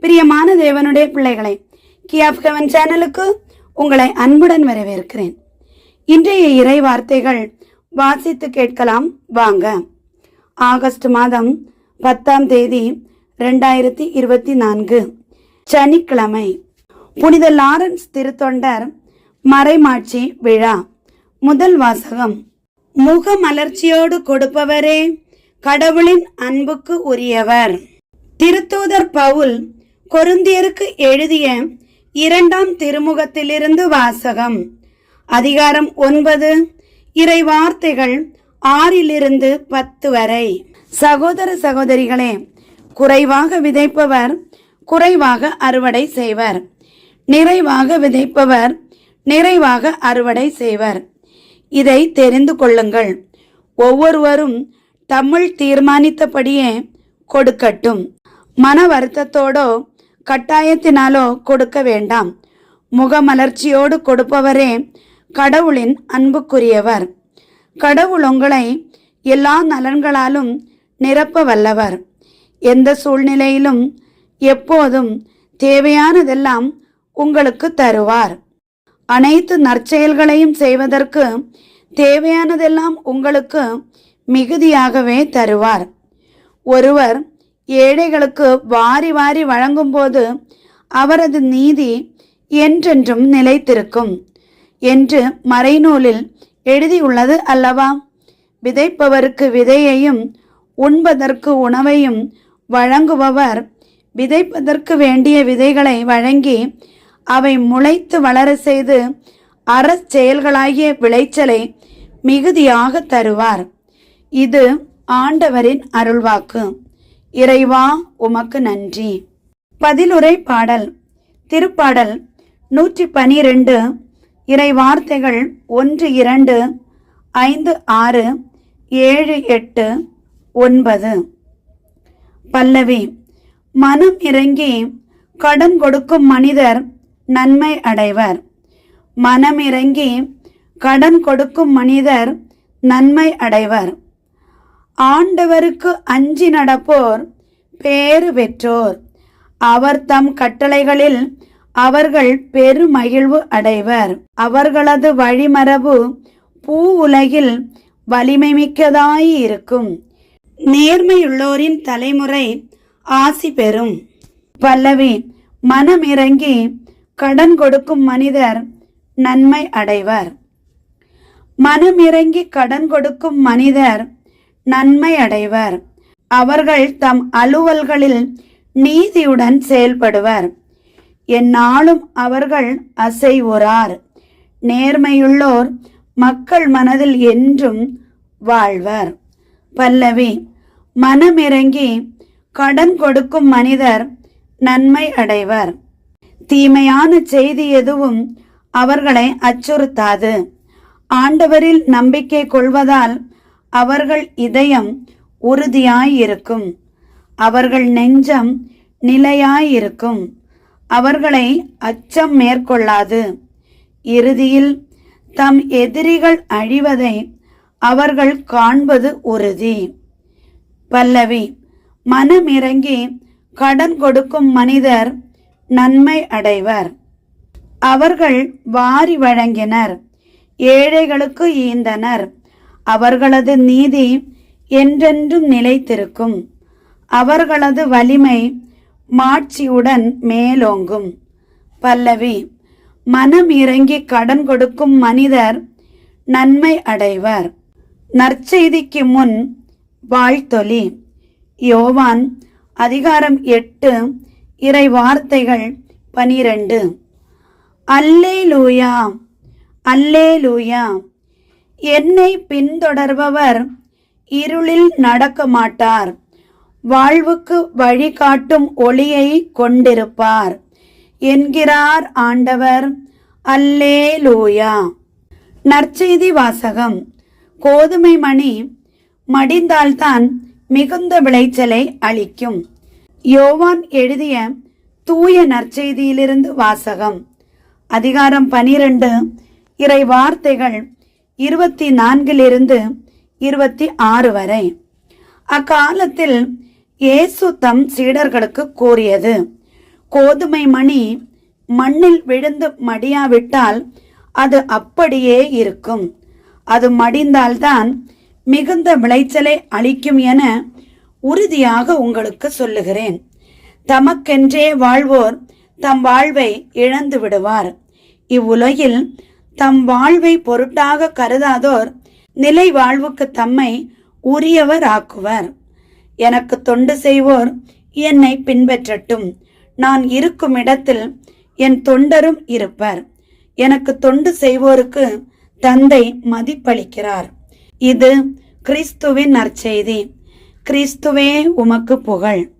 பிரியமான தேவனுடைய பிள்ளைகளை கியாப் ஹெவன் சேனலுக்கு உங்களை அன்புடன் வரவேற்கிறேன். இன்றைய இறை வார்த்தைகள் வாசித்து கேட்கலாம். வாங்க. ஆகஸ்ட் மாதம் பத்தாம் தேதி ரெண்டாயிரத்தி இருபத்தி நான்கு சனிக்கிழமை. புனித லாரன்ஸ் திருத்தொண்டர் மறைமாட்சி விழா. முதல் வாசகம். முக மலர்ச்சியோடு கொடுப்பவரே கடவுளின் அன்புக்கு உரியவர். திருத்தூதர் பவுல் கொருந்தியருக்கு எழுதிய இரண்டாம் திருமுகத்திலிருந்து வாசகம். அதிகாரம் ஒன்பது. இறை வார்த்தைகள் ஆறிலிருந்து பத்து வரை. சகோதர சகோதரிகளே குறைவாக விதைப்பவர் குறைவாக அறுவடை செய்வர். நிறைவாக விதைப்பவர் நிறைவாக அறுவடை செய்வர். இதை தெரிந்து கொள்ளுங்கள். ஒவ்வொருவரும் தமிழ் தீர்மானித்தபடியே கொடுக்கட்டும். மன வருத்தத்தோடோ கட்டாயத்தினாலோ கொடுக்க வேண்டாம். முகமலர்ச்சியோடு கொடுப்பவரே கடவுளின் அன்புக்குரியவர். கடவுள் உங்களை எல்லா நலன்களாலும் நிரப்ப வல்லவர் எந்த சூழ்நிலையிலும் எப்போதும் தேவையானதெல்லாம் உங்களுக்கு தருவார். அனைத்து நற்செயல்களையும் செய்வதற்கு தேவையானதெல்லாம் உங்களுக்கு மிகுதியாகவே தருவார். ஒருவர் ஏழைகளுக்கு வாரி வாரி வழங்கும்போது அவரது நீதி என்றென்றும் நிலைத்திருக்கும் என்று மறைநூலில் எழுதியுள்ளது அல்லவா? விதைப்பவருக்கு விதையையும் உண்பதற்கு உணவையும் வழங்குபவர் விதைப்பதற்கு வேண்டிய விதைகளை வழங்கி அவை முளைத்து வளர செய்து அறச்செயல்களாகிய விளைச்சலை மிகுதியாக தருவார். இது ஆண்டவரின் அருள்வாக்கு. இறைவா உமக்கு நன்றி. பதிலுரை பாடல் திருப்பாடல் நூற்றி பனிரெண்டு இறை வார்த்தைகள் ஒன்று இரண்டு ஐந்து ஆறு ஏழு எட்டு ஒன்பது. பல்லவி மனம் இறங்கி கடன் கொடுக்கும் மனிதர் நன்மை அடைவர். மனம் இறங்கி கடன் கொடுக்கும் மனிதர் நன்மை அடைவர். ஆண்டவருக்கு அஞ்சி நடப்போர் பேறு பெற்றோர். அவர் தம் கட்டளைகளில் அவர்கள் பெருமகிழ்வு அடைவர். அவர்களது வழிமரபு பூ உலகில் வலிமை மிக்கதாயிருக்கும் நேர்மையுள்ளோரின் தலைமுறை ஆசி பெறும். பல்லவி மனமிறங்கி கடன் கொடுக்கும் மனிதர் நன்மை அடைவர். மனமிறங்கி கடன் கொடுக்கும் மனிதர் நன்மை அடைவர் அவர்கள் தம் அலுவல்களில் நீதியுடன் செயல்படுவர். எந்நாளும் அவர்கள் அசைவுறார். நேர்மையுள்ளோர் மக்கள் மனதில் என்றும் வாழ்வர். பல்லவி மனமிறங்கி கடன் கொடுக்கும் மனிதர் நன்மை அடைவர் தீமையான செய்தி எதுவும் அவர்களை அச்சுறுத்தாது. ஆண்டவரில் நம்பிக்கை கொள்வதால் அவர்கள் இதயம் உறுதியாயிருக்கும். அவர்கள் நெஞ்சம் நிலையாயிருக்கும். அவர்களை அச்சம் மேற்கொள்ளாது. இறுதியில் தம் எதிரிகள் அழிவதை அவர்கள் காண்பது உறுதி. பல்லவி மனமிறங்கி கடன் கொடுக்கும் மனிதர் நன்மை அடைவர். அவர்கள் வாரி வழங்கினர். ஏழைகளுக்கு ஈந்தனர். அவர்களது நீதி என்றென்றும் நிலைத்திருக்கும். அவர்களது வலிமை மாட்சியுடன் மேலோங்கும். பல்லவி மனம் இறங்கி கடன் கொடுக்கும் மனிதர் நன்மை அடைவர். நற்செய்திக்கு முன் வாழ்த்தொலி. யோவான் அதிகாரம் எட்டு இறை வார்த்தைகள் பனிரெண்டு. அல்லே லூயா அல்லே லூயா என்னை பின்தொடர்பவர் இருளில் நடக்க மாட்டார் வாழ்வுக்கு வழிகாட்டும் ஒளியை கொண்டிருப்பார். என்கிறார் ஆண்டவர் அல்லே லூயா நற்செய்தி வாசகம். கோதுமை மணி மடிந்தால்தான் மிகுந்த விளைச்சலை அளிக்கும். யோவான் எழுதிய தூய நற்செய்தியிலிருந்து வாசகம். அதிகாரம் பனிரெண்டு இறை வார்த்தைகள் இருபத்தி நான்கிலிருந்து இருபத்தி ஆறு வரை. அக்காலத்தில் இயேசு தம் சீடர்களுக்கு கூறியது கோதுமை மணி மண்ணில் விழுந்து மடியாவிட்டால் அது அப்படியே இருக்கும். அது மடிந்தால்தான் மிகுந்த விளைச்சலை அளிக்கும் என உறுதியாக உங்களுக்கு சொல்லுகிறேன். தமக்கென்றே வாழ்வோர் தம் வாழ்வை இழந்து விடுவார் இவ்வுலகில் தம் வாழ்வை பொருட்டாக கருதாதோர் நிலை வாழ்வுக்கு தம்மை உரியவர் ஆக்குவர். எனக்கு தொண்டு செய்வோர் என்னை பின்பற்றட்டும். நான் இருக்கும் இடத்தில் என் தொண்டரும் இருப்பர். எனக்கு தொண்டு செய்வோருக்கு தந்தை மதிப்பளிக்கிறார். இது கிறிஸ்துவின் நற்செய்தி. கிறிஸ்துவே உமக்கு புகழ்.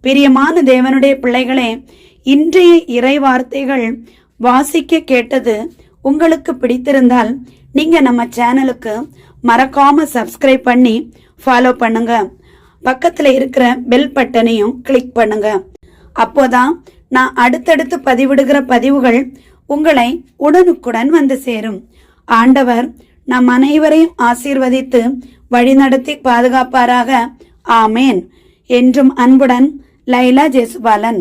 பிரியமான தேவனுடைய பிள்ளைகளே இன்றைய இறை வார்த்தைகள் வாசிக்க கேட்டது உங்களுக்கு பிடித்திருந்தால் நீங்க நம்ம சேனலுக்கு மறக்காம சப்ஸ்கிரைப் பண்ணி ஃபாலோ பண்ணுங்க. பக்கத்துல இருக்கிற பெல் பட்டனையும் கிளிக் பண்ணுங்க. அப்போதான் நான் அடுத்தடுத்து பதிவிடுகிற பதிவுகள் உங்களை உடனுக்குடன் வந்து சேரும். ஆண்டவர் நம் அனைவரையும் ஆசீர்வதித்து வழிநடத்தி பாதுகாப்பாராக. ஆமேன். என்றும் அன்புடன் லைலா ஜெசுபாலன்.